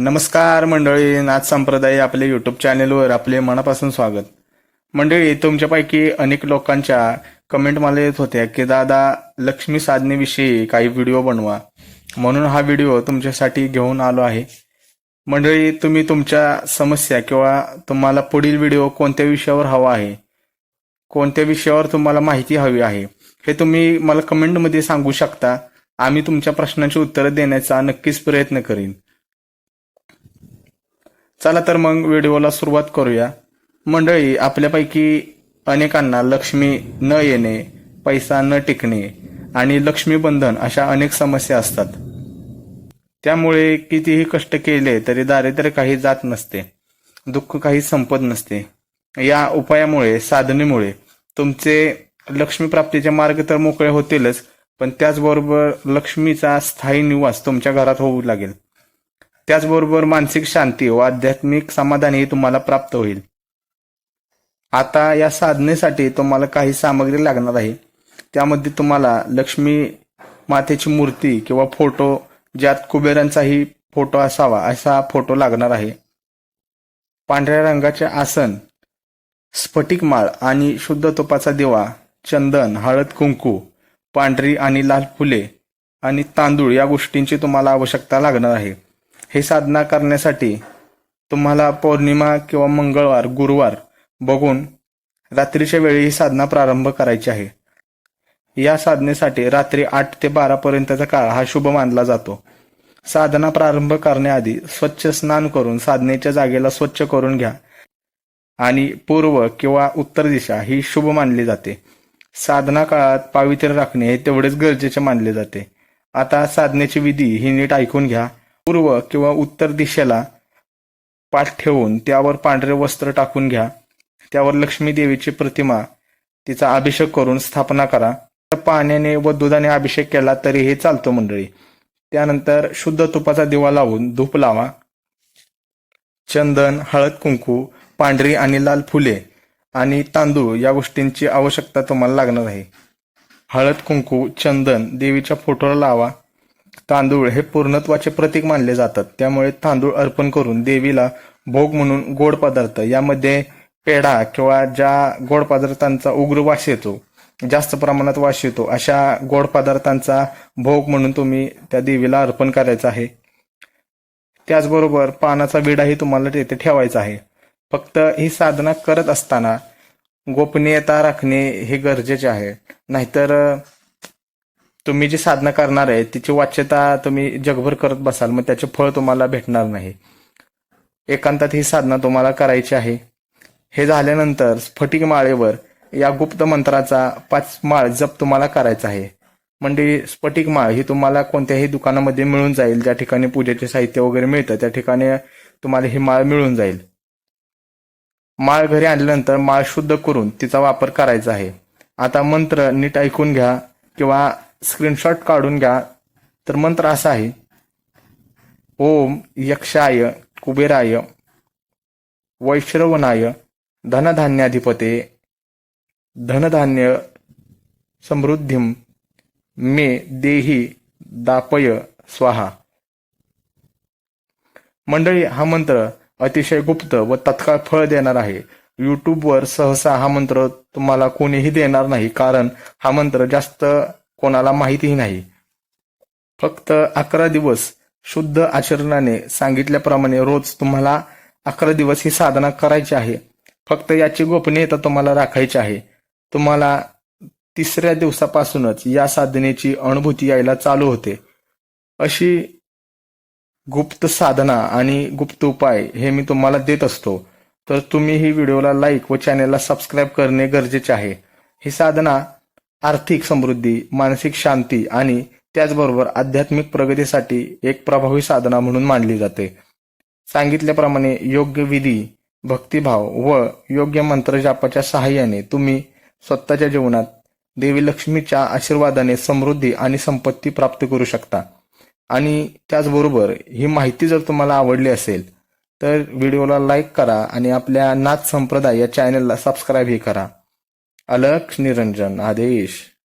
नमस्कार मंडळी नाथ संप्रदाय आपले युट्यूब चॅनेलवर आपले मनापासून स्वागत. मंडळी तुमच्यापैकी अनेक लोकांच्या कमेंट मला येत होत्या की दादा लक्ष्मी साधनेविषयी काही व्हिडिओ बनवा. म्हणून हा व्हिडिओ तुमच्यासाठी घेऊन आलो आहे. मंडळी तुम्ही तुमच्या समस्या किंवा तुम्हाला पुढील व्हिडिओ कोणत्या विषयावर हवा आहे कोणत्या विषयावर तुम्हाला माहिती हवी आहे हे तुम्ही मला कमेंटमध्ये सांगू शकता. आम्ही तुमच्या प्रश्नांची उत्तरं देण्याचा नक्कीच प्रयत्न करीन. चला तर मग व्हिडिओला सुरुवात करूया. मंडळी आपल्यापैकी अनेकांना लक्ष्मी न येणे पैसा न टिकणे आणि लक्ष्मीबंधन अशा अनेक समस्या असतात. त्यामुळे कितीही कष्ट केले तरी दारिद्र्य काही जात नसते. दुःख काही संपत नसते. या उपायामुळे साधनेमुळे तुमचे लक्ष्मी प्राप्तीचे मार्ग तर मोकळे होतीलच पण त्याचबरोबर लक्ष्मीचा स्थायी निवास तुमच्या घरात होऊ लागेल. त्याचबरोबर मानसिक शांती व आध्यात्मिक समाधानही तुम्हाला प्राप्त होईल. आता या साधनेसाठी तुम्हाला काही सामग्री लागणार आहे. त्यामध्ये तुम्हाला लक्ष्मी मातेची मूर्ती किंवा फोटो ज्यात कुबेरांचाही फोटो असावा असा फोटो लागणार आहे. पांढऱ्या रंगाचे आसन स्फटिक माळ आणि शुद्ध तुपाचा दिवा चंदन हळद कुंकू पांढरी आणि लाल फुले आणि तांदूळ या गोष्टींची तुम्हाला आवश्यकता लागणार आहे. हे साधना करण्यासाठी तुम्हाला पौर्णिमा किंवा मंगळवार गुरुवार बघून रात्रीच्या वेळी ही साधना प्रारंभ करायची आहे. या साधनेसाठी रात्री आठ ते बारा पर्यंतचा काळ हा शुभ मानला जातो. साधना प्रारंभ करण्याआधी स्वच्छ स्नान करून साधनेच्या जागेला स्वच्छ करून घ्या आणि पूर्व किंवा उत्तर दिशा ही शुभ मानली जाते. साधना काळात पावित्र्य राखणे हे तेवढेच गरजेचे मानले जाते. आता साधनेची विधी ही नीट ऐकून घ्या. पूर्व किंवा उत्तर दिशेला पाठ ठेवून त्यावर पांढरे वस्त्र टाकून घ्या. त्यावर लक्ष्मी देवीची प्रतिमा तिचा अभिषेक करून स्थापना करा. पाण्याने व दुधाने अभिषेक केला तरीही चालतो मंडळी. त्यानंतर शुद्ध तुपाचा दिवा लावून धूप लावा. चंदन हळद कुंकू पांढरी आणि लाल फुले आणि तांदूळ या गोष्टींची आवश्यकता तुम्हाला लागणार आहे. हळद कुंकू चंदन देवीच्या फोटोला लावा. तांदूळ हे पूर्णत्वाचे प्रतीक मानले जातात. त्यामुळे तांदूळ अर्पण करून देवीला भोग म्हणून गोड पदार्थ यामध्ये पेढा किंवा ज्या गोड पदार्थांचा उग्र वास येतो जास्त प्रमाणात वास येतो अशा गोड पदार्थांचा भोग म्हणून तुम्ही त्या देवीला अर्पण करायचा आहे. त्याचबरोबर पानाचा विडाही तुम्हाला तेथे ठेवायचा आहे. फक्त ही साधना करत असताना गोपनीयता राखणे हे गरजेचे आहे. नाहीतर तुम्ही जी साधना करणार आहे तिची वाच्यता तुम्ही जगभर करत बसाल मग त्याचे फळ तुम्हाला भेटणार नाही. एकांतात ही साधना तुम्हाला करायची आहे. हे झाल्यानंतर स्फटिक माळेवर या गुप्त मंत्राचा पाच माळ जप तुम्हाला करायचा आहे. म्हणजे स्फटिक माळ ही तुम्हाला कोणत्याही दुकानामध्ये मिळून जाईल ज्या ठिकाणी पूजेचे साहित्य वगैरे मिळतं त्या ठिकाणी तुम्हाला ही माळ मिळून जाईल. माळ घरी आणल्यानंतर माळ शुद्ध करून तिचा वापर करायचा आहे. आता मंत्र नीट ऐकून घ्या किंवा स्क्रीनशॉट काढून घ्या. तर मंत्र असा आहे. ओम यक्षाय कुबेराय वैश्रवनाय धनधान्याधिपते धनधान्य समृद्धीम मे देही दापय स्वाहा. मंडळी हा मंत्र अतिशय गुप्त व तत्काळ फळ देणार आहे. यूट्यूबवर सहसा हा मंत्र तुम्हाला कोणीही देणार नाही कारण हा मंत्र जास्त कोणाला माहितीही नाही. फक्त अकरा दिवस शुद्ध आचरणाने सांगितल्याप्रमाणे रोज तुम्हाला अकरा दिवस ही साधना करायची आहे. फक्त याची गोपनीयता तुम्हाला राखायची आहे. तुम्हाला तिसऱ्या दिवसापासूनच या साधनेची अनुभूती यायला चालू होते. अशी गुप्त साधना आणि गुप्त उपाय हे मी तुम्हाला देत असतो. तर तुम्ही ही व्हिडिओला लाईक व चॅनेलला सबस्क्राईब करणे गरजेचे आहे. ही साधना आर्थिक समृद्धी मानसिक शांती आणि त्याचबरोबर आध्यात्मिक प्रगतीसाठी एक प्रभावी साधना म्हणून मानली जाते. सांगितल्याप्रमाणे योग्य विधी भक्तिभाव व योग्य मंत्र जापाच्या सहाय्याने तुम्ही स्वतःच्या जीवनात देवी लक्ष्मीच्या आशीर्वादाने समृद्धी आणि संपत्ती प्राप्त करू शकता. आणि त्याचबरोबर ही माहिती जर तुम्हाला आवडली असेल तर व्हिडिओला लाईक करा आणि आपल्या नाथ संप्रदाय या चॅनलला सबस्क्राईबही करा. अलक्ष निरंजन आदेश.